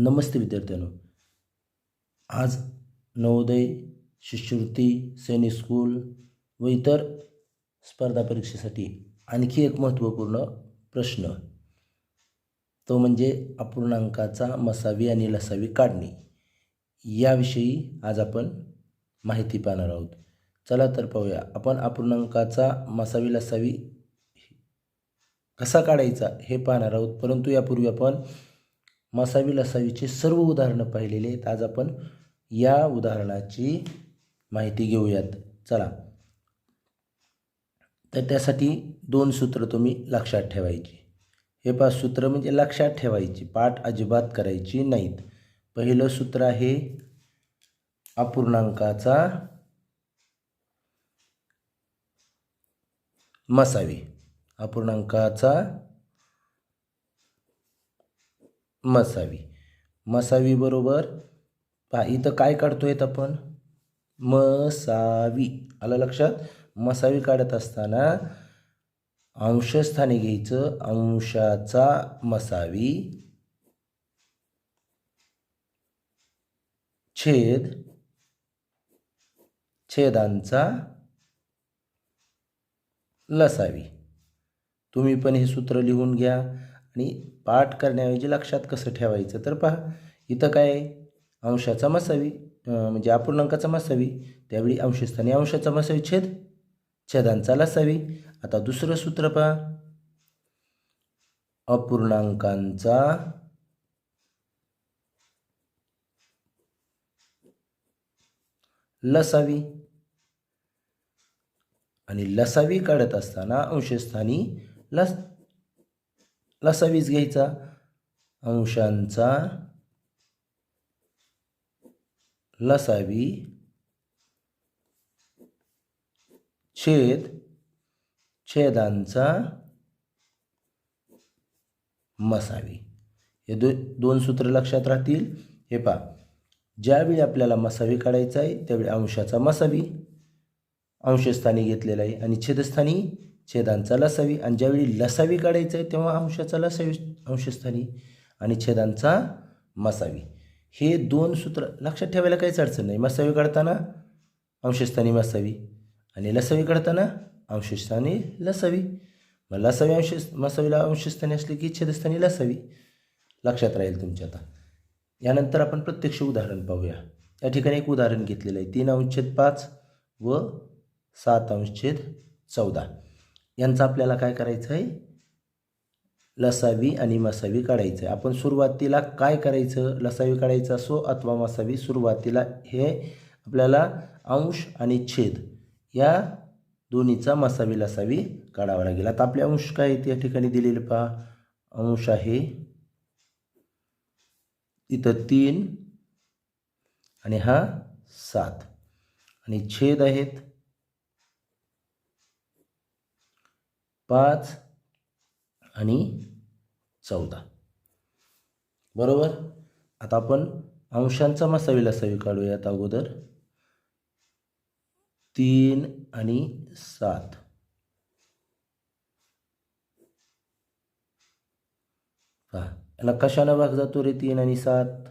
नमस्ते विद्यार्थ्यांनो. आज नवोदय शिष्यवृत्ती सैनिक स्कूल व इतर स्पर्धा परीक्षेसाठी आणखी एक महत्त्वपूर्ण प्रश्न. तो म्हणजे अपूर्णांकाचा मसावी आणि लसावी काढणे. याविषयी आज आपण माहिती पाहणार आहोत. चला तर पाहूया. आपण अपूर्णांकाचा मसावी लसावी कसा काढायचा हे पाहणार आहोत. परंतु यापूर्वी आपण मसावी लसावीचे सर्व उदाहरणं पाहिलेले आहेत. आज आपण या उदाहरणाची माहिती घेऊयात. चला. तर त्यासाठी दोन सूत्र तुम्ही लक्षात ठेवायची. हे पाच सूत्र म्हणजे लक्षात ठेवायची. पाठ अजिबात करायची नाहीत. पहिलं सूत्र आहे अपूर्णांकाचा मसावी. अपूर्णांकाचा मसावी. मसावी बरोबर पहा इथं काय काढतोय आपण? मसावी. आलं लक्षात? मसावी काढत असताना अंशस्थानी घ्यायचं अंशाचा मसावी छेद छेदांचा लसावी. तुम्ही पण हे सूत्र लिहून घ्या. आणि पाठ करण्याऐवजी लक्षात कसं ठेवायचं? तर पहा इथं काय अंशाचा मसावी म्हणजे अपूर्णांकाचा मसावी त्यावेळी अंशस्थानी अंशाचा मसावी छेद छेदांचा लसावी. आता दुसरं सूत्र पहा. अपूर्णांकांचा लसावी. आणि लसावी काढत असताना अंशस्थानी लस लसावीज घ्यायचा. अंशांचा लसावी छेद छेदांचा मसावी हे दो दोन सूत्र लक्षात राहतील. हे पहा. ज्यावेळी आपल्याला मसावी काढायचा आहे त्यावेळी अंशाचा मसावी अंशस्थानी घेतलेला आहे आणि छेदस्थानी छेदांचा लसावी. आणि ज्यावेळी लसावी काढायचं आहे तेव्हा अंशाचा लसावी अंशस्थानी आणि छेदांचा मसावी. हे दोन सूत्र लक्षात ठेवायला काहीच अडचण नाही. मसावी काढताना अंशस्थानी मसावी आणि लसावी काढताना अंशस्थानी लसावी. मग लसावी अंश मसावीला अंशस्थानी असली की छेदस्थानी लसावी. लक्षात राहील तुमच्या आता. यानंतर आपण प्रत्यक्ष उदाहरण पाहूया. या ठिकाणी एक उदाहरण घेतलेलं आहे. तीन अंशछेद पाच व सात अंशछेद चौदा. यांचं आपल्याला काय करायचं आहे? लसावी आणि मसावी काढायचं आहे. आपण सुरुवातीला काय करायचं? लसावी काढायचं असो अथवा मसावी सुरुवातीला हे आपल्याला अंश आणि छेद या दोन्हीचा मसावी लसावी काढावा लागेल. आता आपले अंश काय आहेत या ठिकाणी दिलेले पहा. अंश आहे. इथं तीन आणि हा सात. आणि छेद आहेत. पाच आणि चौदा. बरोबर? आता आपण अंशांचा मसावी सवी काढूयात अगोदर. तीन आणि सात. हा याला कशानं भाग जातो रे तीन आणि सात?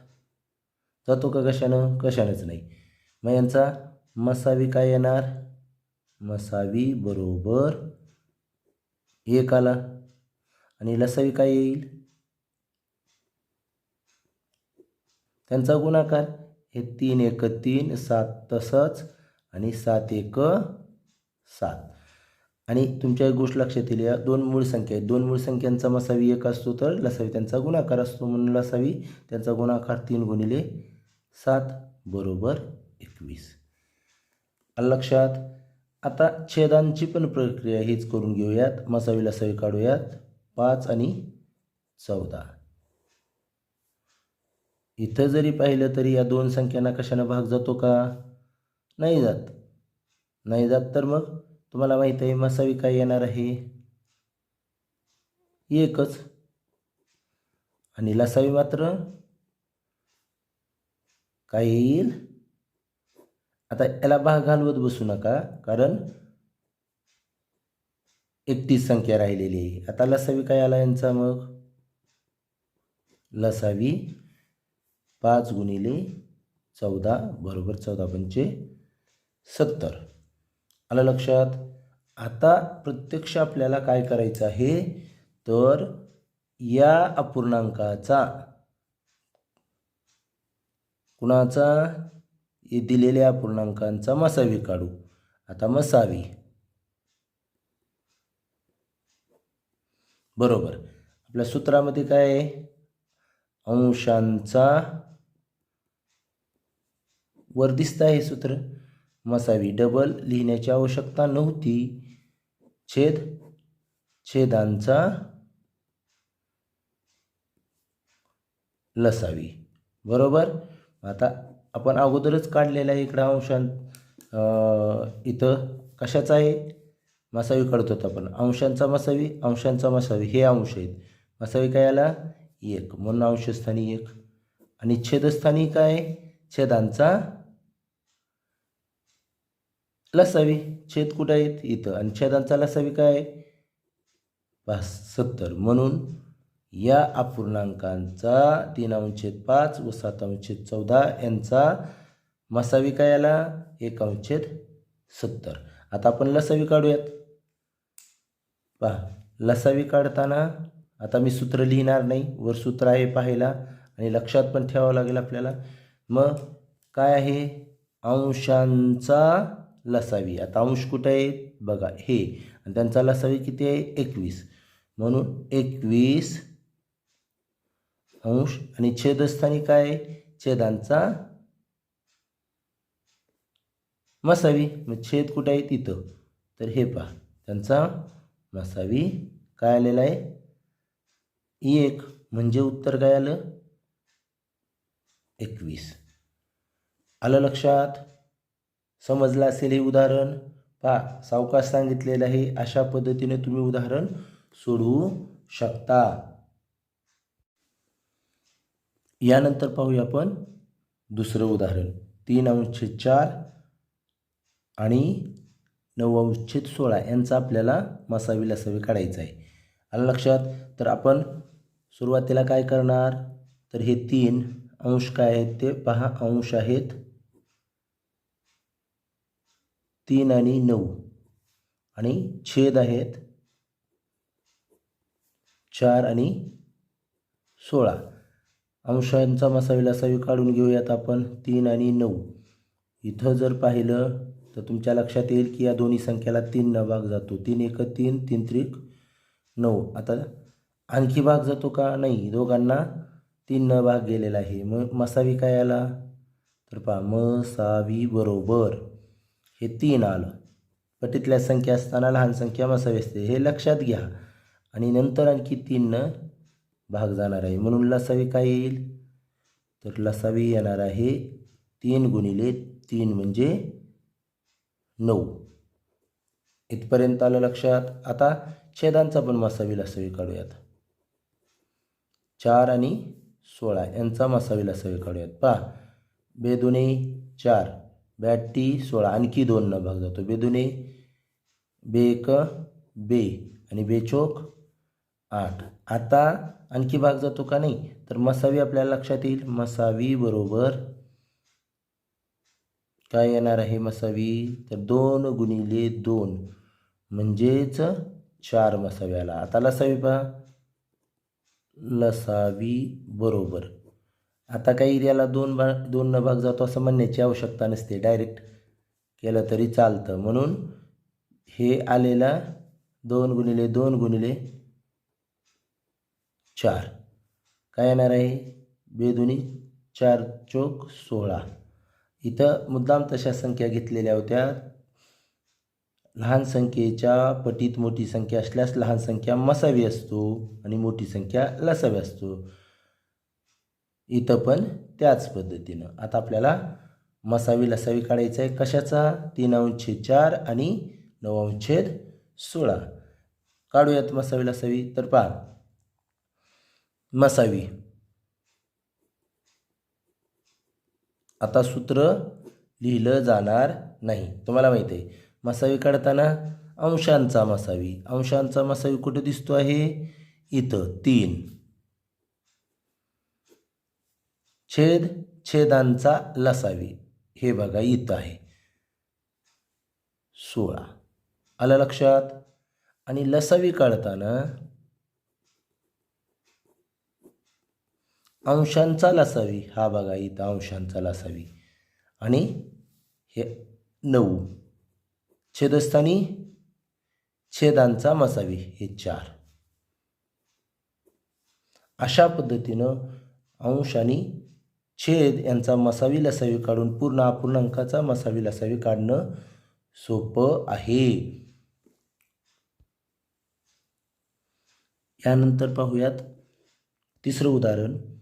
जातो का कशानं? कशानंच नाही. मग यांचा मसावी काय येणार? मसावी बरोबर एक आला. आणि लसावी काय येईल? त्यांचा गुणाकार. हे तीन एक तीन सात तसंच आणि सात एक सात. आणि तुमच्या एक गोष्ट लक्षात येईल या दोन मूळ संख्या आहेत. दोन मूळ संख्यांचा मसावी एक असतो तर लसावी त्यांचा गुणाकार असतो. म्हणून लसावी त्यांचा गुणाकार तीन गुणिले सात बरोबर एकवीस. लक्षात? आता छेदांची पण प्रक्रिया हीच करून घेऊयात. मसावी लसावी काढूयात. पाच आणि चौदा. इथं जरी पाहिलं तरी या दोन संख्यांना कशानं भाग जातो का? नाही जात. नाही जात तर मग तुम्हाला माहीत आहे मसावी काय येणार आहे? एकच. आणि लसावी मात्र काय येईल? आता याला भाग घालवत बसू नका कारण एकतीस संख्या राहिलेली आहे. आता लसावी काय आला यांचा मग? लसावी पाच गुणिले चौदा बरोबर चौदा पंचे सत्तर. आलं लक्षात? आता प्रत्यक्ष आपल्याला काय करायचं आहे? तर या अपूर्णांकाचा कुणाचा? दिलेल्या पूर्णांकांचा मसावी काढू. आता मसावी. बरोबर. आपल्या सूत्रामध्ये काय आहे? अंशांचा वर दिसतं आहे सूत्र. मसावी डबल लिहिण्याची आवश्यकता नव्हती. छेद छेदांचा लसावी. बरोबर? आता आपण अगोदरच काढलेला इकडं अंशां इथं कशाचा आहे? मसावी काढत होतो आपण. अंशांचा मसावी अंशांचा मसावी. हे अंश आहेत. मसावी काय आला? एक. म्हणून अंशस्थानी एक. आणि छेदस्थानी काय? छेदांचा लसावी. छेद कुठं आहेत? इथं. आणि छेदांचा लसावी काय? आहे? पाच सत्तर. म्हणून या अपूर्णांकांचा तीन अंशेद पाच व सात अंशेद चौदा यांचा मसावी काय आला एक अंशेद सत्तर. आता आपण लसावी काढूयात पहा लसावी काढताना आता मी सूत्र लिहिणार नाही वर सूत्र आहे पाहायला आणि लक्षात पण ठेवावं लागेल आपल्याला. मग काय आहे? अंशांचा लसावी आता अंश कुठं आहे? बघा हे. आणि त्यांचा लसावी किती आहे? एकवीस. म्हणून एकवीस अंश आणि छेदस्थानी काय आहे? छेदांचा मसावी. मग छेद कुठं आहे? तिथं. तर हे पहा. त्यांचा मसावी काय आलेला आहे? एक. म्हणजे उत्तर काय आलं? एकवीस. आलं लक्षात? समजलं असेल हे उदाहरण? पहा. सावकाश सांगितलेलं आहे. अशा पद्धतीने तुम्ही उदाहरण सोडवू शकता. यानंतर पाहूया आपण दुसरं उदाहरण. तीन अंशछेद चार आणि नऊ अंशछेद सोळा यांचा आपल्याला मसावी लसावी काढायचा आहे. आलं लक्षात? तर आपण सुरुवातीला काय करणार? तर हे तीन अंश काय आहेत ते पहा. अंश आहेत तीन आणि नऊ. आणि छेद आहेत चार आणि सोळा. अंशांचा मसाविलासावी काढून घेऊयात आपण तीन आणि नऊ. इथं जर पाहिलं तर तुमच्या लक्षात येईल की या दोन्ही संख्येला तीन न भाग जातो. तीन एक तीन तीन त्रिक नऊ. आता आणखी भाग जातो का? नाही. दोघांना तीन न भाग गेलेला आहे. मग मसावी काय आला? तर पहा मसावी बरोबर. हे तीन आलं. पटीतल्या संख्या असताना लहान संख्या मसावी असते. हे लक्षात घ्या. आणि नंतर आणखी तीननं भाग जाणार आहे. म्हणून लसावी काय येईल? तर लसावी येणार आहे तीन गुणिले तीन म्हणजे नऊ. इथपर्यंत आलं लक्षात? आता छेदांचा पण मसावी लसावी काढूयात. चार आणि सोळा यांचा मसावी लसावी काढूयात. पहा. बेदुने चार बॅटी सोळा आणखी दोन न भाग जातो. बेदुने बेक बे आणि बेचोक आठ. आता आणखी भाग जातो का नाही? तर मसावी आपल्याला लक्षात येईल. मसावी बरोबर काय येणार आहे मसावी? तर दोन गुणिले दोन म्हणजेच चार मसावी आला. आता लसावी पहा. लसावी बरोबर. आता काही याला दोन भाग दोन न भाग जातो असं म्हणण्याची आवश्यकता नसते. डायरेक्ट केलं तरी चालतं. म्हणून हे आलेला दोन गुणिले दोन गुणिले चार. काय येणार आहे? बेदुनी चार चोक सोळा. इथं मुद्दाम तशा संख्या घेतलेल्या होत्या. लहान संख्येच्या पटीत मोठी संख्या असल्यास लहान संख्या मसावी असतो आणि मोठी संख्या लसावी असतो. इथं पण त्याच पद्धतीनं. आता आपल्याला मसावी लसावी काढायचं आहे. कशाचा? तीन अंशेद चार आणि नऊ अंशेद सोळा. काढूयात मसावी लसावी. तर पहा मसावी आता सूत्र लिहिलं जाणार नाही. तुम्हाला माहिती आहे मसावी काढताना अंशांचा मसावी. अंशांचा मसावी कुठे दिसतो आहे? इथं. तीन. छेद छेदांचा लसावी हे बघा इथं आहे. सोळा. आलं लक्षात? आणि लसावी काढताना अंशांचा लसावी. हा बघा इथं अंशांचा लसावी. आणि हे नऊ. छेदस्थानी छेदांचा मसावी. हे चार. अशा पद्धतीनं अंश आणि छेद यांचा मसावी लसावी काढून पूर्ण अपूर्णांकाचा मसावी लसावी काढणं सोपं आहे. यानंतर पाहूयात तिसरं उदाहरण.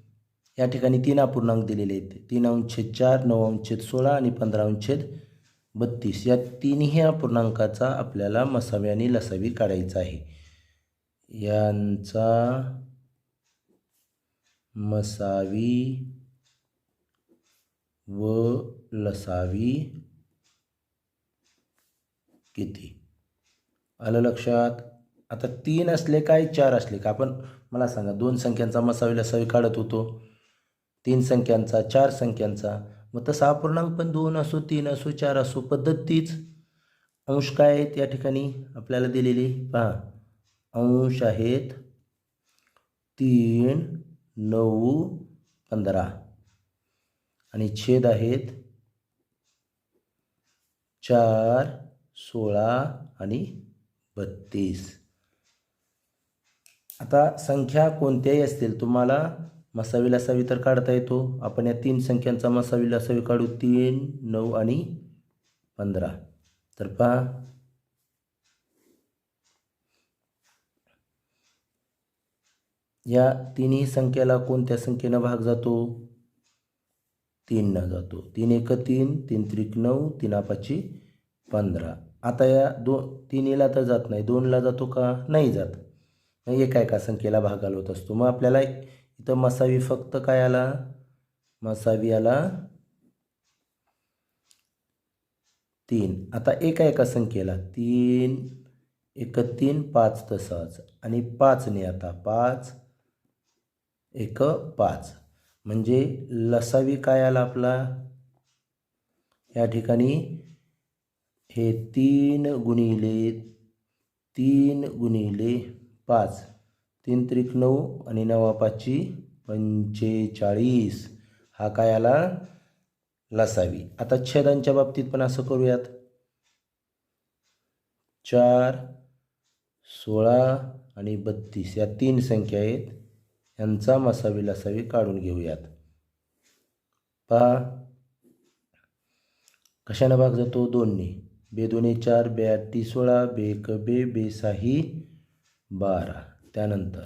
या ठिकाणी तीन अपूर्णांक दिलेले आहेत. तीन अंशेद चार नऊ अंशेद सोळा आणि पंधरा अंशेद बत्तीस. या तिन्ही अपूर्णांकाचा आपल्याला मसावी आणि लसावी काढायचा आहे. यांचा मसावी व लसावी किती? आलं लक्षात? आता तीन असले काय चार असले का? आपण मला सांगा दोन संख्यांचा मसावी लसावी काढत होतो. तीन संख्यांचा चार संख्यांचा. मग तसा अपूर्णांक पण दोन असो तीन असो चार असो पद्धत तीच. अंश काय आहेत या ठिकाणी? आपल्याला दिलेली पहा. अंश आहेत तीन नऊ पंधरा. आणि छेद आहेत चार सोळा आणि बत्तीस. आता संख्या कोणत्याही असतील तुम्हाला मसावी लसावी तर काढता येतो. आपण या तीन संख्यांचा मसावी लसावी काढू. तीन नऊ आणि पंधरा. तर पहा. या तिन्ही संख्येला कोणत्या संख्येनं भाग जातो? तीननं जातो. तीन एक तीन तीन त्रिक नऊ तीन पाची पंधरा. आता या दो तिन्हीला तर जात नाही. दोनला जातो का? नाही जात. मग एका एका संख्येला भाग घालवत असतो? मग आपल्याला इथं मसावी फक्त काय आला? मसावी आला तीन. आता एका एका संख्येला? तीन एक तीन पाच तसंच आणि पाचने आता पाच एक पाच. म्हणजे लसावी काय आला आपला? या ठिकाणी हे तीन गुणिले तीन गुणिले पाच. तीन त्रिक नऊ आणि नवा पाचची पंचेचाळीस. हा काय आला? लसावी. आता छेदांच्या बाबतीत पण असं करूयात. चार सोळा आणि बत्तीस या तीन संख्या आहेत. यांचा मसावी लसावी काढून घेऊयात. पहा. कशानं भाग जातो? दोन्ही बे दोन्ही चार बे आठी सोळा बे एक बे बे साही बारा. त्यानंतर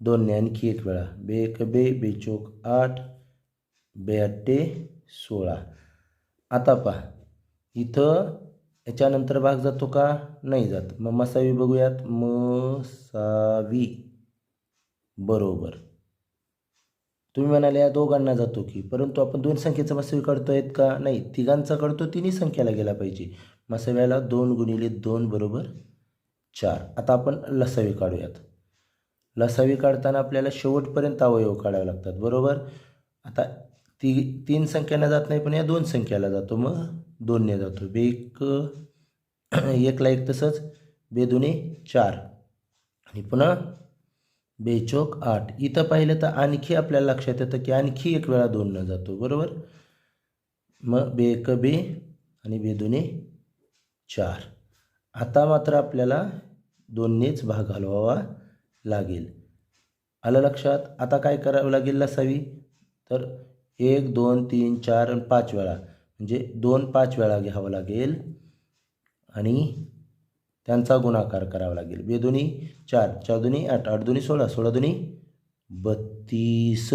दोनने आणखी एक वेळा. बेक बे बेचोक आठ बे सोळा. आता पहा. इथं याच्यानंतर भाग जातो का? नाही जात. मग मसावी बघूयात. मसावी. बरोबर. तुम्ही म्हणाले या दोघांना जातो की परंतु आपण दोन संख्येचा मसावी काढतो आहेत का? नाही. तिघांचा काढतो तिन्ही संख्येला गेला पाहिजे. मसाव्याला दोन गुणिले दोन बरोबर चार. आता आपण लसावी काढूयात. लसावी काढताना आपल्याला शेवटपर्यंत अवयव काढावे लागतात बरोबर? आता ती तीन संख्याला जात नाही पण या दोन संख्याला जातो मग. दोनने जातो. बे एक एकला एक तसंच. बे दोन्ही चार. आणि पुन्हा बेचोक आठ. इथं पाहिलं तर आणखी आपल्याला लक्षात येतं की आणखी एक वेळा दोननं जातो बरोबर? मग बे एक बे आणि बे दोन्ही चार. आता मात्र आपल्याला दोन्हीच भाग घालवावा लागेल. आलं लक्षात? आता काय करावं लागेल लसावी? तर एक दोन तीन चार आणि पाच वेळा. म्हणजे दोन पाच वेळा घ्यावं लागेल. आणि त्यांचा गुणाकार करावा लागेल. बेदोनी चार. चार दोन्ही आठ. आठ दोन्ही सोळा. सोळा दोन्ही बत्तीस.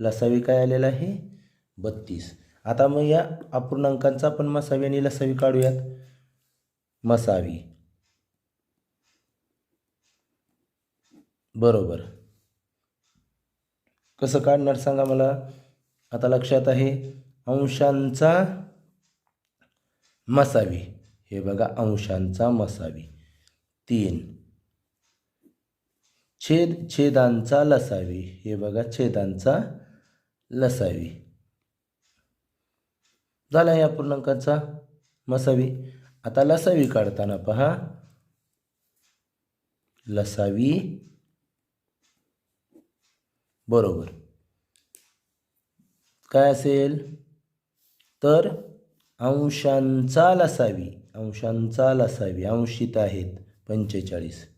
लसावी काय आलेला आहे? बत्तीस. आता मग या अपूर्णांकांचा पण मसावी आणि लसावी काढूयात. मसावी. बरोबर. कसं काढणार सांगा मला? आता लक्षात आहे अंशांचा मसावी. हे बघा अंशांचा मसावी. तीन. छेद छेदांचा लसावी. हे बघा छेदांचा लसावी. झाला या पूर्णांकाचा मसावी. आता लसावी काढताना पहा. लसावी बरोबर. काय असेल? तर अंशांचा लसावी अंशांचा लसावी अंशित आहेत पंचेचाळीस.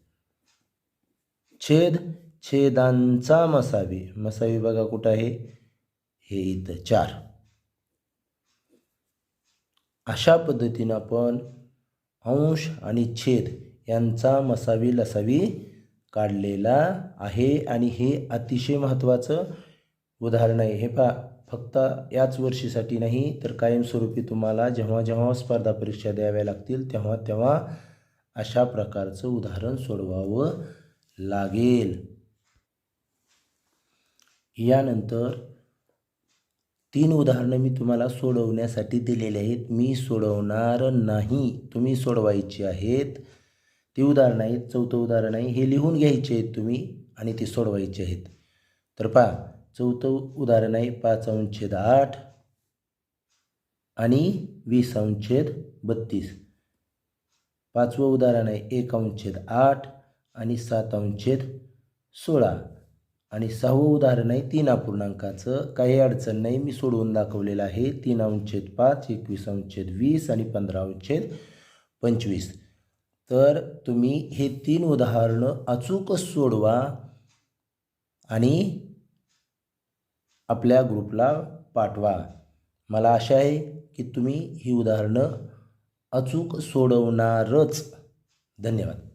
छेद छेदांचा मसावी मसावी बघा कुठं आहे? हे इथं चार. अशा पद्धतीनं आपण अंश आणि छेद यांचा मसावी लसावी काढलेला आहे आणि हे अतिशय महत्त्वाचं उदाहरण आहे. हे पहा फक्त याच वर्षीसाठी नाही तर कायमस्वरूपी तुम्हाला जेव्हा जेव्हा स्पर्धा परीक्षा द्याव्या लागतील तेव्हा तेव्हा अशा प्रकारचं उदाहरण सोडवावं लागेल. यानंतर तीन उदाहरणं मी तुम्हाला सोडवण्यासाठी दिलेली आहेत. मी सोडवणार नाही. तुम्ही सोडवायची आहेत. ती उदाहरणं आहेत चौथं उदाहरण आहे. हे लिहून घ्यायचे आहेत तुम्ही आणि ते सोडवायचे आहेत. तर पहा चौथं उदाहरण आहे पाच अंशेद आठ आणि वीस अंशेद बत्तीस. पाचवं उदाहरण आहे एक अंशेद आठ आणि सात अंशेद सोळा. आणि सहावं उदाहरण आहे तीन अपूर्णांकाचं. काही अडचण नाही मी सोडवून दाखवलेलं आहे. तीन अंशेद पाच एकवीस अंशेद वीस आणि पंधरा अंशेद पंचवीस. तर तुम्ही हे तीन उदाहरणं अचूक सोडवा आणि आपल्या ग्रुपला पाठवा. मला आशा आहे की तुम्ही ही उदाहरणं अचूक सोडवणारच. धन्यवाद.